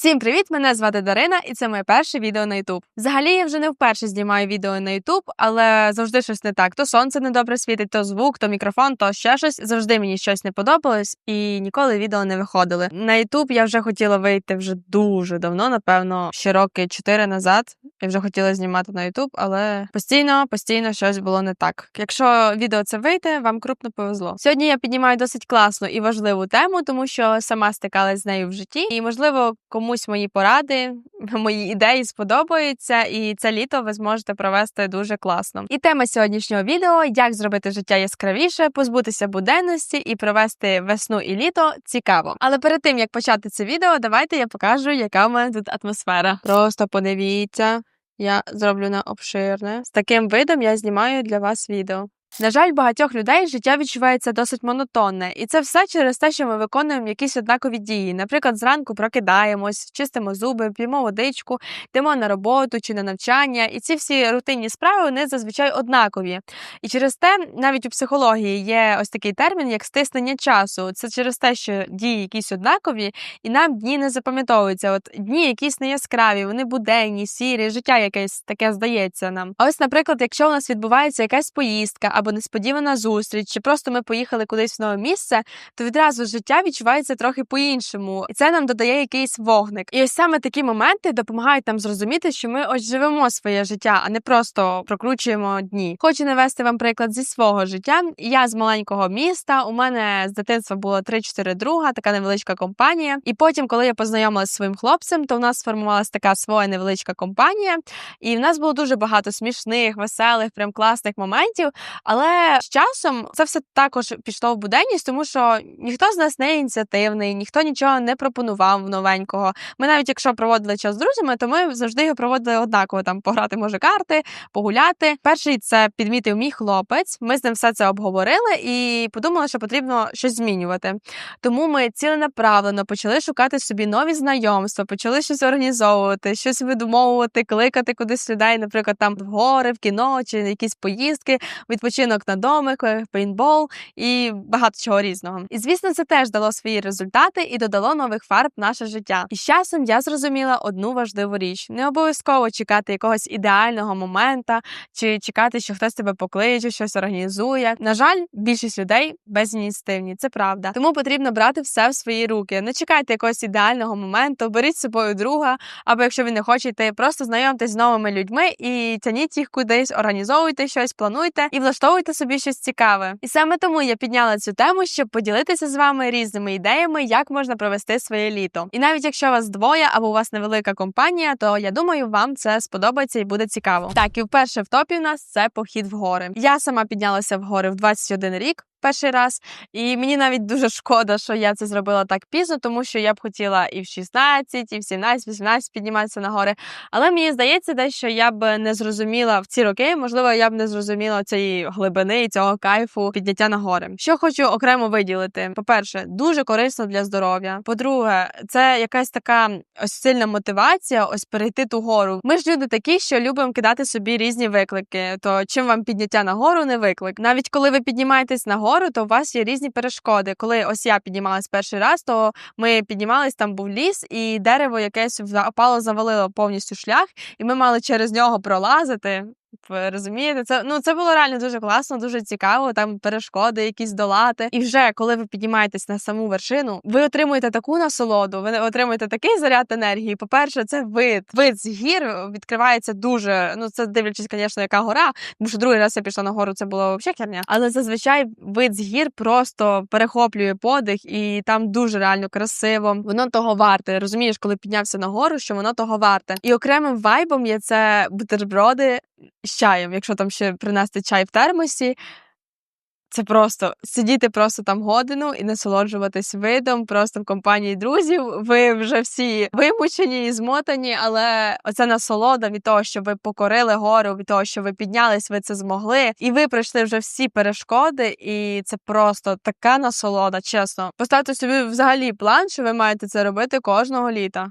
Всім привіт! Мене звати Дарина, і це моє перше відео на YouTube. Взагалі я вже не вперше знімаю відео на YouTube, але завжди щось не так. То сонце недобре світить, то звук, то мікрофон, то ще щось. Завжди мені щось не подобалось, і ніколи відео не виходили. На YouTube я вже хотіла вийти вже дуже давно, напевно, ще роки чотири назад. Я вже хотіла знімати на YouTube, але постійно, постійно щось було не так. Якщо відео це вийде, вам крупно повезло. Сьогодні я піднімаю досить класну і важливу тему, тому що сама стикалась з нею в житті, і можливо комусь мої поради, мої ідеї сподобаються, і це літо ви зможете провести дуже класно. І тема сьогоднішнього відео: як зробити життя яскравіше, позбутися буденності і провести весну і літо цікаво. Але перед тим як почати це відео, давайте я покажу, яка в мене тут атмосфера. Просто подивіться. Я зроблю на обширне. З таким видом я знімаю для вас відео. На жаль, багатьох людей життя відчувається досить монотонне, і це все через те, що ми виконуємо якісь однакові дії. Наприклад, зранку прокидаємось, чистимо зуби, п'ємо водичку, йдемо на роботу чи на навчання. І ці всі рутинні справи вони зазвичай однакові. І через те, навіть у психології є ось такий термін, як стиснення часу. Це через те, що дії якісь однакові, і нам дні не запам'ятовуються. От дні якісь неяскраві, вони буденні, сірі, життя якесь таке здається нам. Ось, наприклад, якщо у нас відбувається якась поїздка або несподівана зустріч, чи просто ми поїхали кудись в нове місце, то відразу життя відчувається трохи по-іншому, і це нам додає якийсь вогник. І ось саме такі моменти допомагають нам зрозуміти, що ми ось живемо своє життя, а не просто прокручуємо дні. Хочу навести вам приклад зі свого життя. Я з маленького міста. У мене з дитинства було 3-4 друга, така невеличка компанія. І потім, коли я познайомилася зі своїм хлопцем, то у нас сформувалася така своя невеличка компанія, і в нас було дуже багато смішних, веселих, прям класних моментів. Але з часом це все також пішло в буденність, тому що ніхто з нас не ініціативний, ніхто нічого не пропонував новенького. Ми навіть якщо проводили час з друзями, то ми завжди його проводили однаково. Там пограти може карти, погуляти. Перший це підмітив мій хлопець. Ми з ним все це обговорили і подумали, що потрібно щось змінювати. Тому ми ціленаправлено почали шукати собі нові знайомства, почали щось організовувати, щось видумовувати, кликати кудись людей, наприклад, там в гори, в кіно чи якісь поїздки, відпочинок на домик, пейнтбол і багато чого різного. І звісно, це теж дало свої результати і додало нових фарб в наше життя. І з часом я зрозуміла одну важливу річ: не обов'язково чекати якогось ідеального момента, чи чекати, що хтось тебе покличе, щось організує. На жаль, більшість людей безініціативні, це правда. Тому потрібно брати все в свої руки. Не чекайте якогось ідеального моменту, беріть з собою друга, або якщо ви не хочете, просто знайомтесь з новими людьми і тяніть їх кудись, організовуйте щось, плануйте і влаштовуйте собі щось цікаве. І саме тому я підняла цю тему, щоб поділитися з вами різними ідеями, як можна провести своє літо. І навіть якщо вас двоє або у вас невелика компанія, то я думаю, вам це сподобається і буде цікаво. Так, і вперше в топі у нас це похід в гори. Я сама піднялася в гори в 21 рік перший раз. І мені навіть дуже шкода, що я це зробила так пізно, тому що я б хотіла і в 16, і в 17, 18 підніматися на гори. Але мені здається, десь, що я б не зрозуміла в ці роки, можливо, я б не зрозуміла цієї глибини і цього кайфу підняття на гори. Що хочу окремо виділити: по-перше, дуже корисно для здоров'я. По-друге, це якась така ось сильна мотивація, ось перейти ту гору. Ми ж люди такі, що любимо кидати собі різні виклики. То чим вам підняття на гору не виклик? Навіть коли ви піднімаєтесь на гору, то у вас є різні перешкоди. Коли ось я піднімалась перший раз, то ми піднімались, там був ліс, і дерево якесь впало, завалило повністю шлях, і ми мали через нього пролазити. Ви розумієте, це ну це було реально дуже класно, дуже цікаво. Там перешкоди, якісь долати. І вже коли ви піднімаєтесь на саму вершину, ви отримуєте таку насолоду, ви отримуєте такий заряд енергії. По-перше, це вид. Вид з гір відкривається дуже. Ну це дивлячись, звісно, яка гора. Тому що другий раз я пішла на гору, це було взагалі херня. Але зазвичай вид з гір просто перехоплює подих, і там дуже реально красиво. Воно того варте. Розумієш, коли піднявся на гору, що воно того варте. І окремим вайбом є це бутерброди з чаєм, якщо там ще принести чай в термосі. Це просто сидіти просто там годину і насолоджуватись видом, просто в компанії друзів. Ви вже всі вимучені і змотані, але оця насолода від того, що ви покорили гору, від того, що ви піднялись, ви це змогли, і ви пройшли вже всі перешкоди, і це просто така насолода, чесно. Поставте собі взагалі план, що ви маєте це робити кожного літа.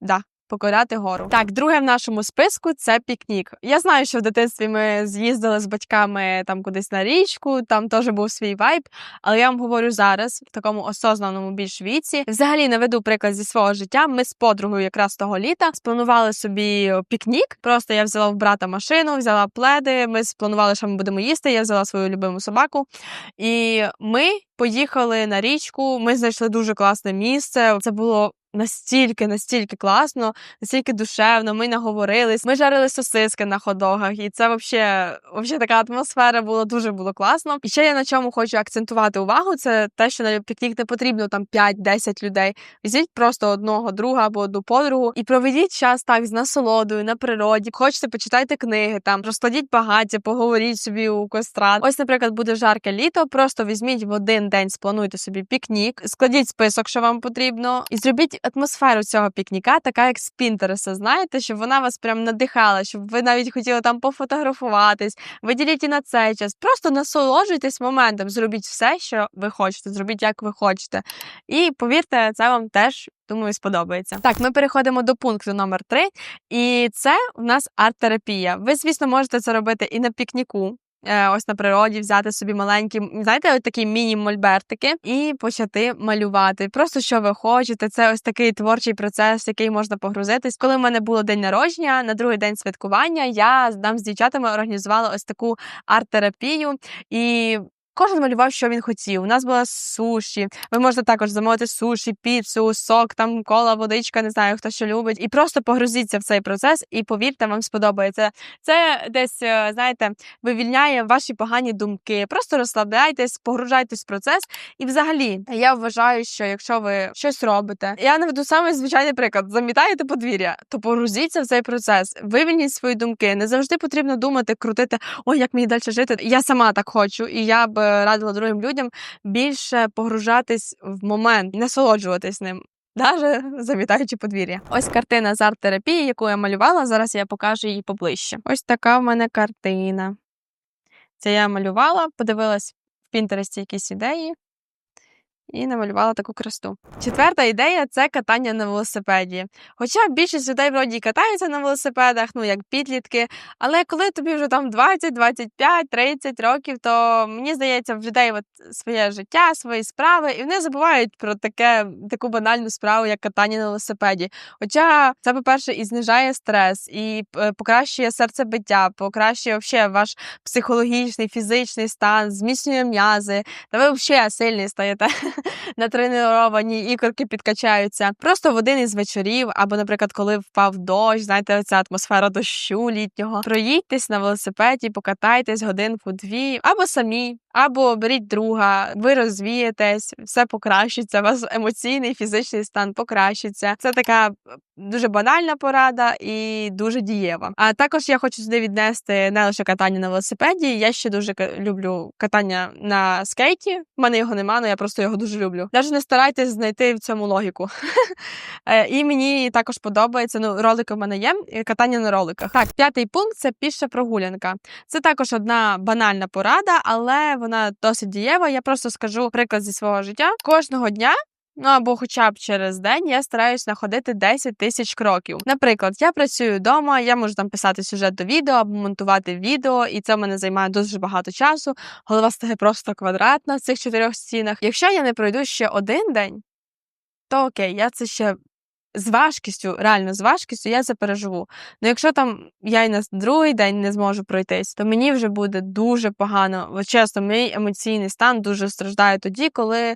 Да. Покоряти гору. Так, друге в нашому списку це пікнік. Я знаю, що в дитинстві ми з'їздили з батьками там кудись на річку, там теж був свій вайб. Але я вам говорю зараз, в такому осознаному більш віці. Взагалі наведу приклад зі свого життя. Ми з подругою якраз того літа спланували собі пікнік. Просто я взяла в брата машину, взяла пледи. Ми спланували, що ми будемо їсти. Я взяла свою любиму собаку, і ми поїхали на річку. Ми знайшли дуже класне місце. Це було Настільки, настільки класно, настільки душевно, ми наговорились. Ми жарили сосиски на ходогах, і це взагалі, взагалі така атмосфера була дуже було класно. І ще я на чому хочу акцентувати увагу: це те, що на пікнік не потрібно там 5-10 людей. Візьміть просто одного друга або одну подругу і проведіть час так з насолодою на природі. Хочете, почитайте книги, там розкладіть багаття, поговоріть собі у костра. Ось, наприклад, буде жарке літо. Просто візьміть в один день, сплануйте собі пікнік, складіть список, що вам потрібно, і зробіть атмосферу цього пікніка, така як з Пінтереса, знаєте, щоб вона вас прям надихала, щоб ви навіть хотіли там пофотографуватись, виділіть і на цей час. Просто насолоджуйтесь моментом, зробіть все, що ви хочете, зробіть, як ви хочете. І повірте, це вам теж. Думаю, сподобається. Так, ми переходимо до пункту номер 3 і це у нас арт-терапія. Ви, звісно, можете це робити і на пікніку. Е, ось на природі взяти собі маленькі, знаєте, ось такі міні-мольбертики і почати малювати. Просто що ви хочете. Це ось такий творчий процес, який можна погрузитись. Коли в мене було день народження, на другий день святкування я нам з дівчатами організувала ось таку арт-терапію. І Кожен малював, що він хотів. У нас була суші. Ви можете також замовити суші, піцу, сок, там кола, водичка, не знаю, хто що любить. І просто погрузіться в цей процес, і повірте, вам сподобається. Це десь, е, знаєте, вивільняє ваші погані думки. Просто розслабляйтесь, погружайтесь в процес. І взагалі, я вважаю, що якщо ви щось робите, я наведу самий звичайний приклад: замітаєте подвір'я, то погрузіться в цей процес, вивільніть свої думки. Не завжди потрібно думати, крутити, ой, як мені далі жити. Я сама так хочу, і я б радила другим людям більше погружатись в момент, насолоджуватись ним. Даже завітаючи подвір'я. Ось картина з арт-терапії, яку я малювала. Зараз я покажу її поближче. Ось така в мене картина. Це я малювала, подивилась в Пінтересті якісь ідеї і намалювала таку кресту. Четверта ідея це катання на велосипеді. Хоча більшість людей вроді катаються на велосипедах, ну як підлітки. Але коли тобі вже там 20, 25, 30 років, то мені здається, в людей от своє життя, свої справи, і вони забувають про таке таку банальну справу, як катання на велосипеді. Хоча це, по-перше, і знижає стрес, і е, покращує серцебиття, покращує взагалі ваш психологічний, фізичний стан, зміцнює м'язи, та ви взагалі сильний стаєте. натреновані, ікорки підкачаються. Просто в один із вечорів, або, наприклад, коли впав дощ, знаєте, ця атмосфера дощу літнього. Проїдьтесь на велосипеді, покатайтесь годинку дві, або самі, або беріть друга, ви розвієтесь, все покращиться, у вас емоційний фізичний стан покращиться. Це така е, дуже банальна порада і дуже дієва. А також я хочу сюди віднести не лише катання на велосипеді. Я ще дуже люблю катання на скейті. У мене його нема, але я просто його дуже люблю. Навіть не старайтесь знайти в цьому логіку. Е, і мені також подобається. Ну, ролики в мене є. Катання на роликах. Так, п'ятий пункт це піша прогулянка. Це також одна банальна порада, але вона досить дієва. Я просто скажу приклад зі свого життя. Кожного дня. Ну або хоча б через день я стараюсь находити 10 тисяч кроків. Наприклад, я працюю вдома, я можу там писати сюжет до відео або монтувати відео, і це мене займає дуже багато часу. Голова стає просто квадратна в цих чотирьох стінах. Якщо я не пройду ще один день, то окей, я це ще з важкістю, реально з важкістю я це переживу. Ну якщо там я й на другий день не зможу пройтись, то мені вже буде дуже погано. Чесно, мій емоційний стан дуже страждає тоді, коли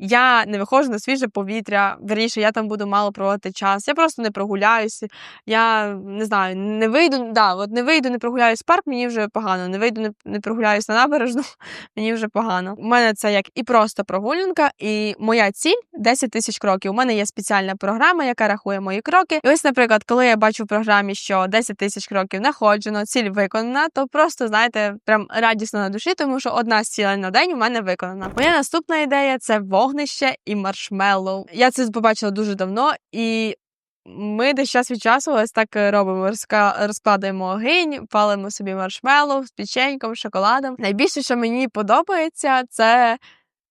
я не виходжу на свіже повітря, верніше, я там буду мало проводити час. Я просто не прогуляюся. Я не знаю, не вийду, да, от не вийду, не прогуляюсь в парк, мені вже погано. Не вийду, не, не прогуляюсь на набережну, мені вже погано. У мене це як і просто прогулянка, і моя ціль 10 тисяч кроків. У мене є спеціальна програма, яка рахує мої кроки. І ось, наприклад, коли я бачу в програмі, що 10 тисяч кроків находжено, ціль виконана, то просто, знаєте, прям радісно на душі, тому що одна з цілей на день у мене виконана. Моя наступна ідея це вогонь вогнище і маршмеллоу. Я це побачила дуже давно, і ми десь час від часу ось так робимо. Розкладаємо огинь, палимо собі маршмеллоу з печеньком, шоколадом. Найбільше, що мені подобається, це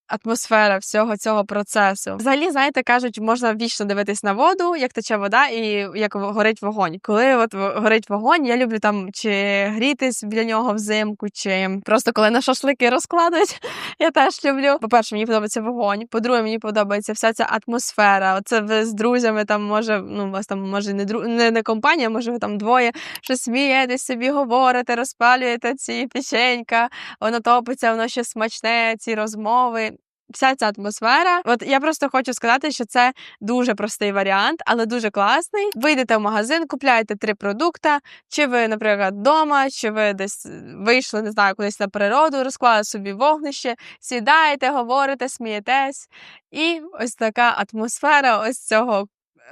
атмосфера всього цього процесу. Взагалі, знаєте, кажуть, можна вічно дивитись на воду, як тече вода, і як горить вогонь. Коли от горить вогонь, я люблю там чи грітись біля нього взимку, чи просто коли на шашлики розкладують. Я теж люблю. По-перше, мені подобається вогонь. По-друге, мені подобається вся ця атмосфера. Оце ви з друзями там може, ну у вас там може не дру... не, не компанія, може ви там двоє щось смієтесь собі, говорите, розпалюєте ці печенька, воно топиться, воно ще смачне, ці розмови. Вся ця атмосфера. От я просто хочу сказати, що це дуже простий варіант, але дуже класний. Ви йдете в магазин, купляєте три продукти, чи ви, наприклад, вдома, чи ви десь е, вийшли, не знаю, кудись на природу, розклали собі вогнище, сідаєте, говорите, смієтесь. І ось така атмосфера ось цього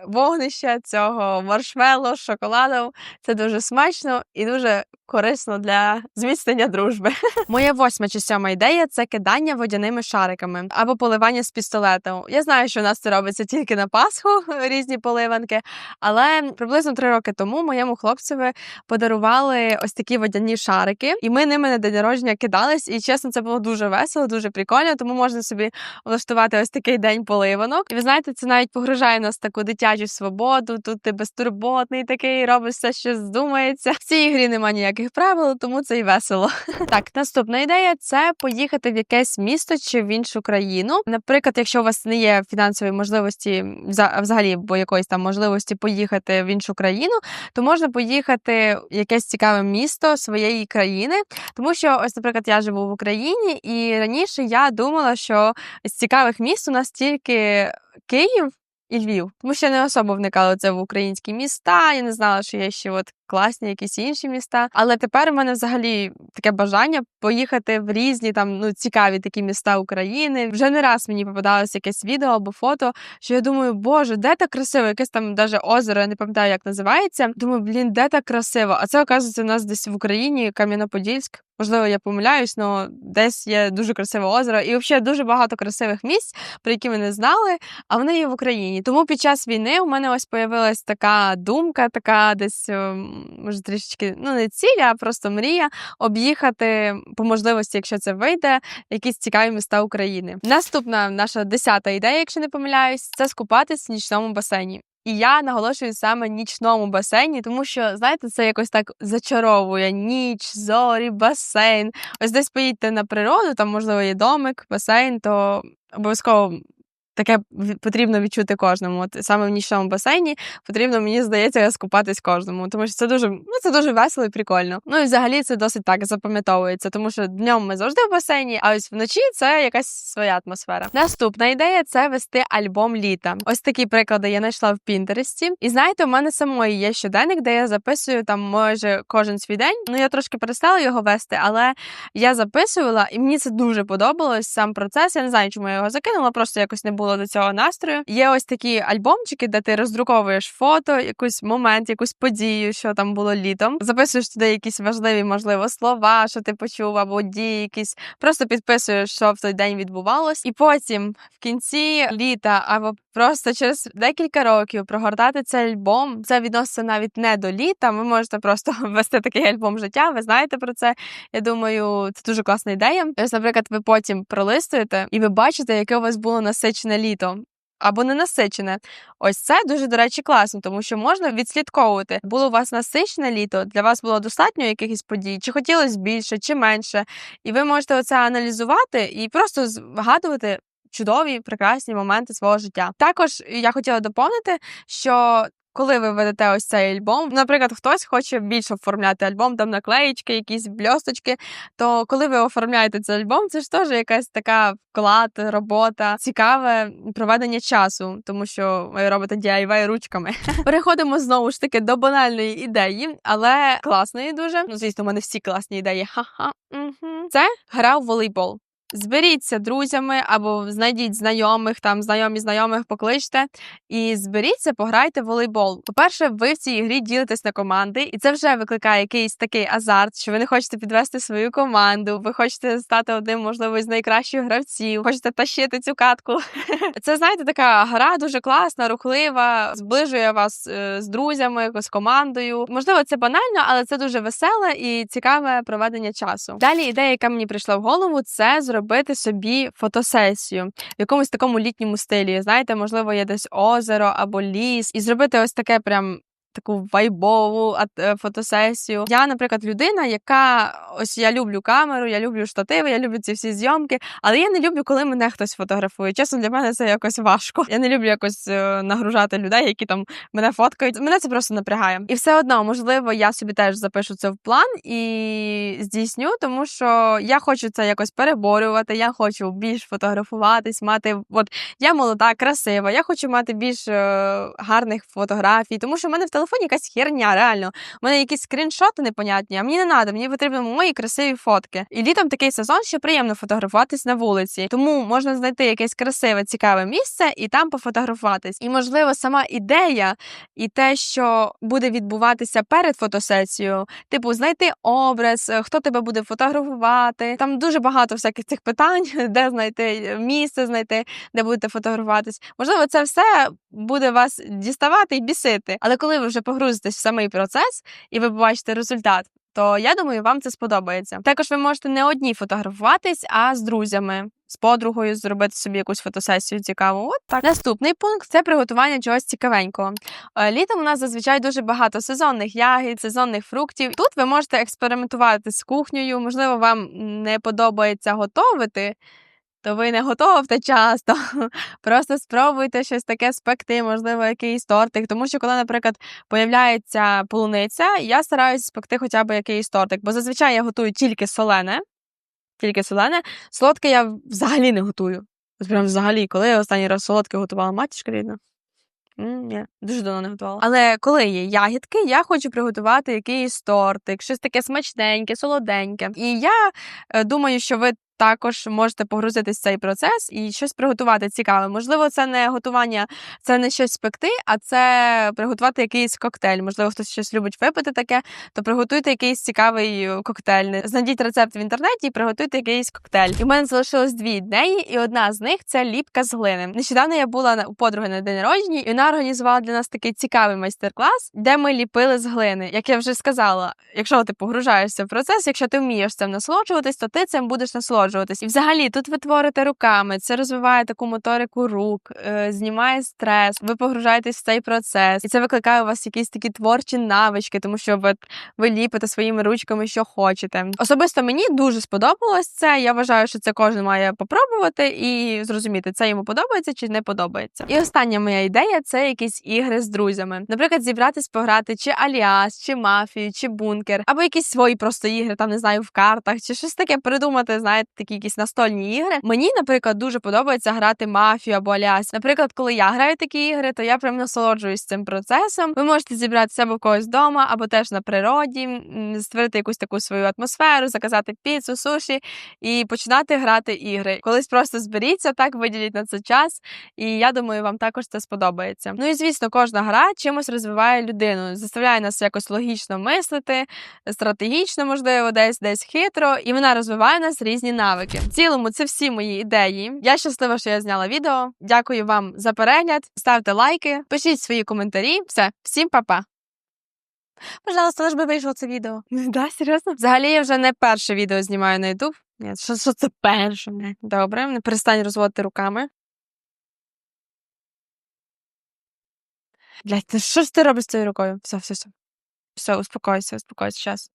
вогнища, цього маршмеллоу, шоколаду. Це дуже смачно і дуже корисно для зміцнення дружби. Моя восьма чи сьома ідея це кидання водяними шариками або поливання з пістолету. Я знаю, що у нас це робиться тільки на Пасху, різні поливанки, але приблизно три роки тому моєму хлопцеві подарували ось такі водяні шарики, і ми ними на день народження кидались. І чесно, це було дуже весело, дуже прикольно. Тому можна собі влаштувати ось такий день поливанок. І ви знаєте, це навіть погружає нас таку дитячу свободу. Тут ти безтурботний такий, робиш все, що здумається. В цій грі немає ніяких правил, тому це і весело. Так, наступна ідея це поїхати в якесь місто чи в іншу країну. Наприклад, якщо у вас не є фінансової можливості вза- взагалі або якоїсь там можливості поїхати в іншу країну, то можна поїхати в якесь цікаве місто своєї країни. Тому що, ось, наприклад, я живу в Україні, і раніше я думала, що з цікавих міст у нас тільки Київ. І Львів, тому що я не особо вникала це в українські міста. Я не знала, що є ще от класні якісь інші міста. Але тепер у мене взагалі таке бажання поїхати в різні там ну цікаві такі міста України. Вже не раз мені попадалось якесь відео або фото, що я думаю, боже, де так красиво, якесь там даже озеро, я не пам'ятаю, як називається. Думаю, блін, де так красиво. А це оказується у нас десь в Україні, Кам'яноподільськ. Можливо, я помиляюсь, але десь є дуже красиве озеро, і взагалі дуже багато красивих місць, про які ми не знали, а вони є в Україні. Тому під час війни у мене ось появилась така думка, така десь ем, може трішечки ну не ціль, а просто мрія об'їхати по можливості, якщо це вийде, якісь цікаві міста України. Наступна наша десята ідея, якщо не помиляюсь, це скупатись в нічному басейні. І я наголошую саме нічному басейні, тому що знаєте, це якось так зачаровує ніч, зорі, басейн. Ось десь поїдьте на природу, там можливо є домик, басейн, то обов'язково. Таке потрібно відчути кожному. От саме в нічному басейні потрібно, мені здається, скупатись кожному, тому що це дуже ну це дуже весело і прикольно. Ну і взагалі це досить так запам'ятовується, тому що днем ми завжди в басейні, а ось вночі це якась своя атмосфера. Наступна ідея це вести альбом літа. Ось такі приклади я знайшла в Пінтересті. І знаєте, у мене самої є щоденник, де я записую там може кожен свій день. Ну я трошки перестала його вести, але я записувала, і мені це дуже подобалось. Сам процес. Я не знаю, чому я його закинула, просто якось не було до цього настрою. Є ось такі альбомчики, де ти роздруковуєш фото, якийсь момент, якусь подію, що там було літом. Записуєш туди якісь важливі, можливо, слова, що ти почув, або дії якісь. Просто підписуєш, що в той день відбувалось, і потім в кінці літа або просто через декілька років прогортати цей альбом. Це відноситься навіть не до літа. Ви можете просто вести такий альбом життя. Ви знаєте про це. Я думаю, це дуже класна ідея. Ось, наприклад, ви потім пролистуєте і ви бачите, яке у вас було насичене літо. Або не насичене. Ось це дуже, до речі, класно, тому що можна відслідковувати, було у вас насичене літо, для вас було достатньо якихось подій, чи хотілося більше, чи менше. І ви можете оце аналізувати і просто згадувати чудові, прекрасні моменти свого життя. Також я хотіла доповнити, що коли ви ведете ось цей альбом, наприклад, хтось хоче більше оформляти альбом, там наклеїчки, якісь бльосточки, то коли ви оформляєте цей альбом, це ж теж якась така вклад, робота, цікаве проведення часу, тому що ви робите DIY ручками. Переходимо знову ж таки до банальної ідеї, але класної дуже. Ну, звісно, у мене всі класні ідеї. Ха-ха. Угу. Це гра в волейбол. Зберіться друзями або знайдіть знайомих, там знайомі знайомих покличте і зберіться, пограйте в волейбол. По-перше, ви в цій грі ділитесь на команди, і це вже викликає якийсь такий азарт, що ви не хочете підвести свою команду, ви хочете стати одним, можливо, з найкращих гравців, хочете тащити цю катку. Це знаєте, така гра дуже класна, рухлива, зближує вас е, з друзями, з командою. Можливо, це банально, але це дуже веселе і цікаве проведення часу. Далі ідея, яка мені прийшла в голову, це зробити зробити собі фотосесію в якомусь такому літньому стилі. Знаєте, можливо, є десь озеро або ліс, і зробити ось таке прям. Таку вайбову е, фотосесію. Я, наприклад, людина, яка ось я люблю камеру, я люблю штативи, я люблю ці всі зйомки, але я не люблю, коли мене хтось фотографує. Чесно, для мене це якось важко. Я не люблю якось е, нагружати людей, які там мене фоткають. Мене це просто напрягає. І все одно, можливо, я собі теж запишу це в план і здійсню, тому що я хочу це якось переборювати. Я хочу більш фотографуватись, мати от я молода, красива. Я хочу мати більш е, гарних фотографій, тому що в мене в телефоні якась херня, реально. У мене якісь скріншоти непонятні, а мені не треба, мені потрібні мої красиві фотки. І літом такий сезон, що приємно фотографуватись на вулиці. Тому можна знайти якесь красиве, цікаве місце і там пофотографуватись. І можливо, сама ідея і те, що буде відбуватися перед фотосесією, типу знайти образ, е, хто тебе буде фотографувати. Там дуже багато всяких цих питань, де знайти е, місце, знайти, де будете фотографуватись. Можливо, це все буде вас діставати і бісити. Але коли ви вже погрузитесь в самий процес і ви побачите результат. То я думаю, вам це сподобається. Також ви можете не одні фотографуватись, а з друзями, з подругою зробити собі якусь фотосесію цікаву. От так. Наступний пункт це приготування чогось цікавенького. Е, Літом у нас зазвичай дуже багато сезонних ягід, сезонних фруктів. Тут ви можете експериментувати з кухнею. Можливо, вам не подобається готовити. То ви не готовте часто. Просто спробуйте щось таке спекти, можливо, якийсь тортик. Тому що, коли, наприклад, появляється полуниця, я стараюся спекти хоча б якийсь тортик, бо зазвичай я готую тільки солене, тільки солене. Солодке я взагалі не готую. От прям взагалі, коли я останній раз солодке готувала матішка рідна. Ні, дуже давно не готувала. Але коли є ягідки, я хочу приготувати якийсь тортик, щось таке смачненьке, солоденьке. І я е, думаю, що ви також можете погрузитись в цей процес і щось приготувати цікаве. Можливо, це не готування, це не щось спекти, а це приготувати якийсь коктейль. Можливо, хтось щось любить випити таке, то приготуйте якийсь цікавий е, коктейль. Знайдіть рецепт в інтернеті і приготуйте якийсь коктейль. І в мене залишилось дві ідеї, і одна з них це ліпка з глини. Нещодавно я була у подруги на день народження, і вона організувала для нас такий цікавий майстер-клас, де ми ліпили з глини. Як я вже сказала, якщо ти погружаєшся в процес, якщо ти вмієш цим насолоджуватись, то ти цим будеш насолоджуватись. І взагалі тут ви творите руками, це розвиває таку моторику рук, е, знімає стрес, ви погружаєтесь в цей процес, і це викликає у вас якісь такі творчі навички, тому що ви, ви ліпите своїми ручками, що хочете. Особисто мені дуже сподобалось це. Я вважаю, що це кожен має попробувати і зрозуміти, це йому подобається чи не подобається. І остання моя ідея це якісь ігри з друзями. Наприклад, зібратись пограти чи Аліас, чи мафію, чи бункер, або якісь свої просто ігри, там не знаю, в картах, чи щось таке придумати, знаєте, такі якісь настольні ігри. Мені, наприклад, дуже подобається грати мафію або Аліас. Наприклад, коли я граю такі ігри, то я прям насолоджуюсь цим процесом. Ви можете зібрати себе в когось вдома або теж на природі, створити якусь таку свою атмосферу, заказати піцу, суші і починати грати ігри. Колись просто зберіться, так виділіть на це час, і я думаю, вам також це сподобається. Ну і звісно, кожна гра чимось розвиває людину, заставляє нас якось логічно мислити, стратегічно, можливо, десь десь хитро, і вона розвиває нас різні навики. В цілому, це всі мої ідеї. Я щаслива, що я зняла відео. Дякую вам за перегляд. Ставте лайки, пишіть свої коментарі. Все, всім па-па. Пожалуйста, лиш би вийшло це відео. Да, серйозно? Взагалі я вже не перше відео знімаю на YouTube. Ні, що, що це перше? блядь? Добре, не перестань розводити руками. Блять, ти що ж ти робиш з цією рукою? Все, все, все. Все, успокойся, успокойся, час.